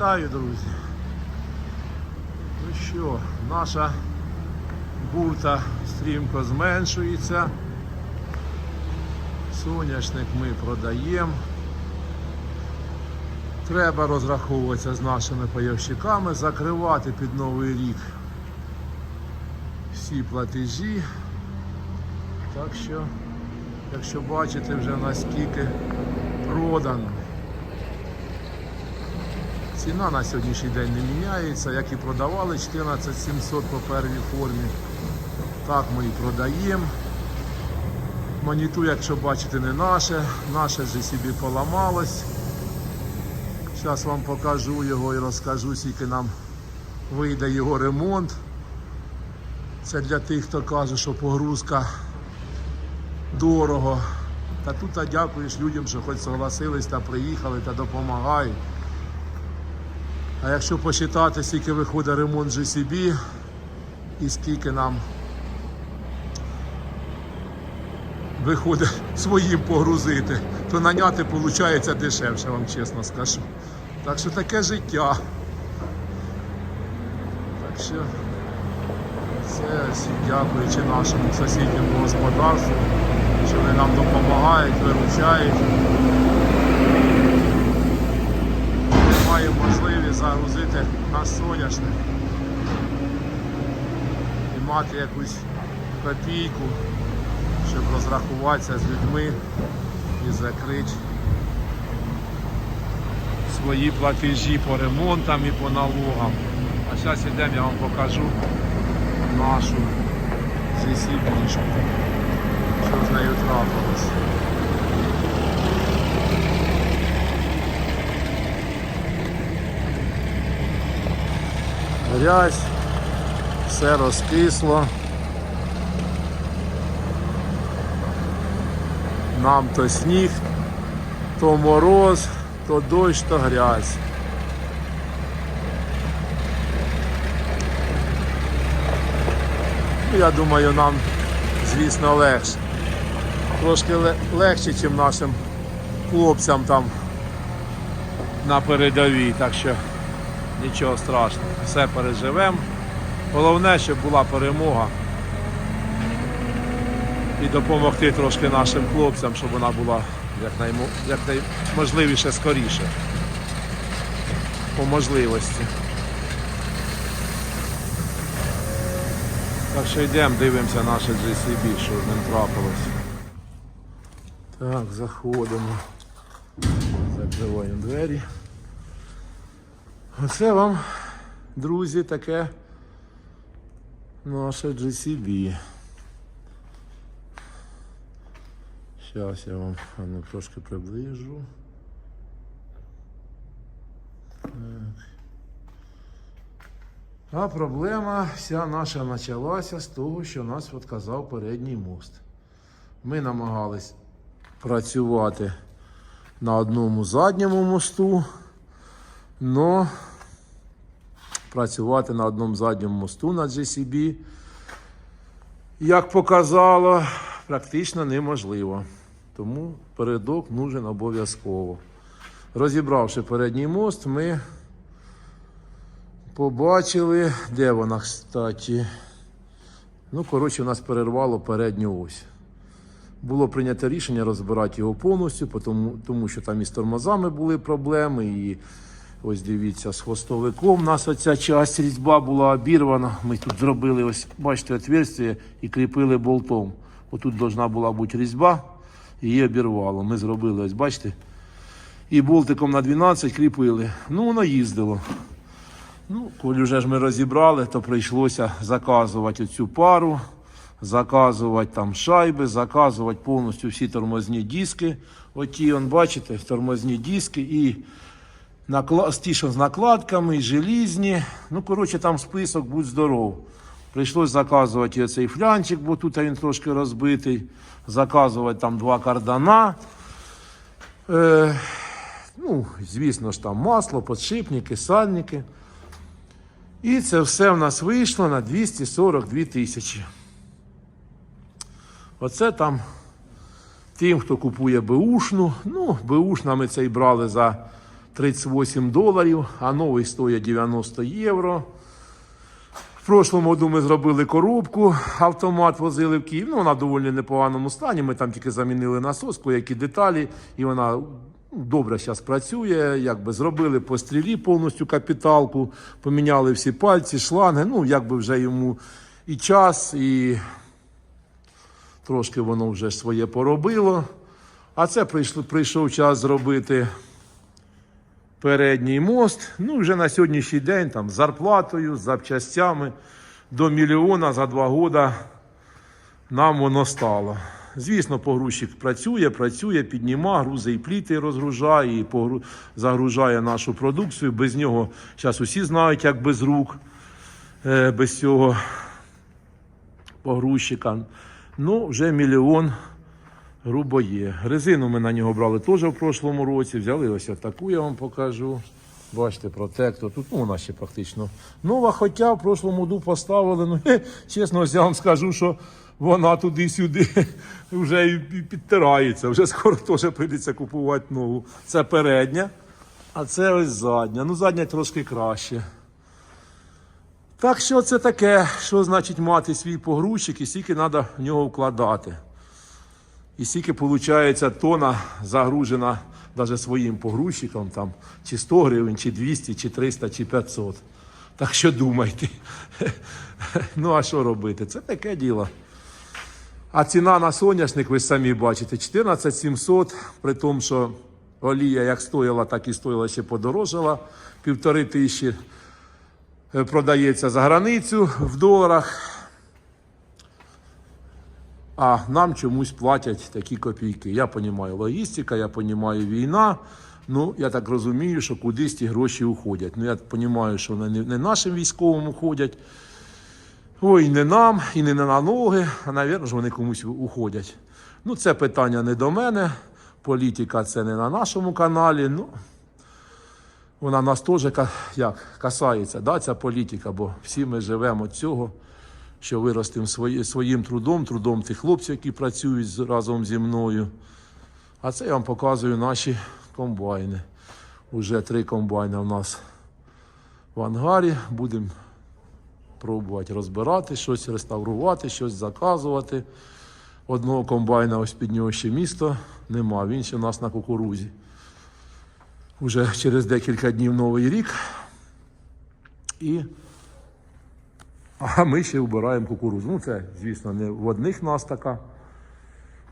Вітаю, друзі. Ну що, наша бурта стрімко зменшується. Соняшник ми продаємо. Треба розраховуватися з нашими пайовщиками, закривати під Новий рік всі платежі. Так що, якщо бачите вже наскільки продано. Ціна на сьогоднішній день не міняється, як і продавали 14 700 по первій формі. Так ми і продаємо. Маніту, якщо бачите, не наше, наше вже собі поламалось. Зараз вам покажу його і розкажу, скільки нам вийде його ремонт. Це для тих, хто каже, що погрузка дорого. Та тут дякуєш людям, що хоч согласились та приїхали та допомагають. А якщо посчитати, скільки виходить ремонт GCB і скільки нам виходить своїм погрузити, то наняти виходить дешевше, вам чесно скажу. Так що таке життя. Так що це дякуючи нашому сусідньому господарству, що вони нам допомагають, виручають. Ми маємо загрузити на соняшник і мати якусь копійку, щоб розрахуватися з людьми і закрити свої платежі по ремонтам і по налогам. А зараз йдемо, я вам покажу нашу засібничку, що з нею трапилось. Грязь, все розкисло. Нам то сніг, то мороз, то дощ, то грязь. Ну, Я думаю, нам, звісно, легше. Трошки легше, ніж нашим хлопцям там на передовій. Так що нічого страшного, все переживемо. Головне, щоб була перемога. І допомогти трошки нашим хлопцям, щоб вона була якнаймо- якнайможливіше скоріше. По можливості. Так що йдемо, дивимося наше GCB, що з ним трапилось. Так, заходимо. Закриваємо двері. Оце вам, друзі, таке наше GCB. Зараз я вам ну, трошки приближу. Так. А проблема вся наша почалася з того, що нас відказав передній мост. Ми намагались працювати на одному задньому мосту, але працювати на одному задньому мосту на GCB, як показало, практично неможливо. Тому передок нужен обов'язково. Розібравши передній мост, ми побачили, де вона, кстати. Ну, коротше, у нас перервало передню ось. Було прийнято рішення розбирати його повністю, тому, тому що там і з тормозами були проблеми, і ось дивіться, з хвостовиком у нас оця часть різьба була обірвана. Ми тут зробили, ось, бачите, отверстие і кріпили болтом. Отут должна була бути різьба, її обірвало. Ми зробили, ось бачите, і болтиком на 12 кріпили. Ну, воно їздило. Ну, коли вже ж ми розібрали, то прийшлося заказувати цю пару, заказувати там шайби, заказувати повністю всі тормозні диски. Оті, он, бачите, тормозні диски і стішон з накладками, желізні. Ну, коротше, там список, будь здоров. Прийшлось заказувати і оцей флянчик, бо тут він трошки розбитий. Заказувати там два кардана. Е, ну, звісно ж, там масло, подшипники, сальники. І це все в нас вийшло на 242 тисячі. Оце там тим, хто купує Бушну. Ну, Бушна ми цей брали за 38 доларів, а новий стоїть 90 євро. В прошлому году ми зробили коробку, автомат возили в Київ. Ну, вона в доволі непоганому стані. Ми там тільки замінили насос, які деталі, і вона добре зараз працює. Якби зробили по стрілі повністю капіталку, поміняли всі пальці, шланги. Ну, якби вже йому і час, і трошки воно вже своє поробило. А це прийшов час зробити передній мост. Ну, вже на сьогоднішній день там з зарплатою, з запчастями до мільйона за два роки нам воно стало. Звісно, погрузчик працює, працює, підніма, грузи і пліти розгружає, і погру- загружає нашу продукцію. Без нього зараз усі знають, як без рук, е, без цього погрузчика. Ну, вже мільйон грубо. Резину ми на нього брали теж в прошлому році. Взяли ось таку, я вам покажу. Бачите, протектор. Тут ну, вона ще практично нова, хоча в прошлому году поставили. Ну, хе, чесно, я вам скажу, що вона туди-сюди вже підтирається. Вже скоро теж прийдеться купувати нову. Це передня, а це ось задня. Ну, задня трошки краще. Так що це таке, що значить мати свій погрузчик і скільки треба в нього вкладати. І скільки виходить тона загружена навіть своїм погрузчиком, там, чи 100 гривень, чи 200, чи 300, чи 500. Так що думайте. Ну, а що робити? Це таке діло. А ціна на соняшник, ви самі бачите, 14 700, при тому, що олія як стояла, так і стояла, ще подорожала. Півтори тисячі е, продається за границю в доларах. А нам чомусь платять такі копійки. Я розумію логістика, я розумію війна. Ну, я так розумію, що кудись ті гроші уходять. Ну, я розумію, що вони не, нашим військовим уходять. Ой, не нам, і не на ноги, а, мабуть, ж вони комусь уходять. Ну, це питання не до мене. Політика це не на нашому каналі. Ну, вона нас теж як, касається, да, ця політика, бо всі ми живемо цього, що виростемо свої, своїм трудом, трудом тих хлопців, які працюють разом зі мною. А це я вам показую наші комбайни. Уже три комбайни у нас в ангарі. Будемо пробувати розбирати, щось реставрувати, щось заказувати. Одного комбайна ось під нього ще місто нема, він ще у нас на кукурузі. Уже через декілька днів новий рік. І а ми ще вбираємо кукурузу. Ну, це, звісно, не в одних нас така.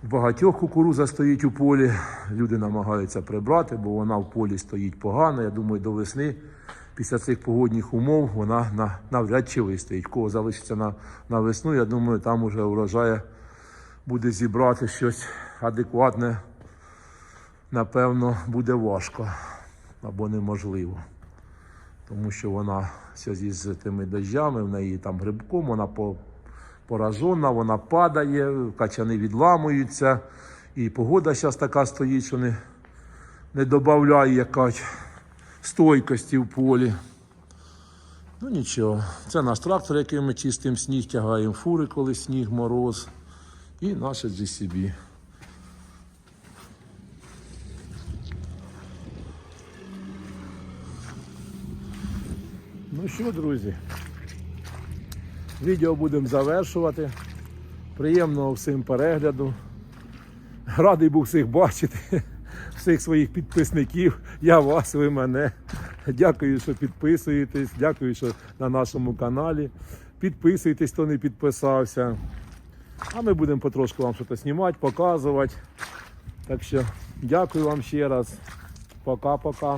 В багатьох кукуруза стоїть у полі. Люди намагаються прибрати, бо вона в полі стоїть погано. Я думаю, до весни, після цих погодних умов, вона навряд чи вистоїть. Кого залишиться на, на весну, я думаю, там уже урожає буде зібрати щось адекватне, напевно, буде важко або неможливо. Тому що вона в зв'язку з тими дощами, в неї там грибком, вона поражена, вона падає, качани відламуються. І погода зараз така стоїть, що не, не додає якась стойкості в полі. Ну нічого, це наш трактор, який ми чистим сніг, тягаємо фури, коли сніг, мороз. І наше GCB. Ну що, друзі, відео будемо завершувати. Приємного всім перегляду. Радий був всіх бачити, всіх своїх підписників. Я вас, ви мене. Дякую, що підписуєтесь. Дякую, що на нашому каналі. Підписуйтесь, хто не підписався. А ми будемо потрошку вам щось знімати, показувати. Так що дякую вам ще раз. Пока-пока.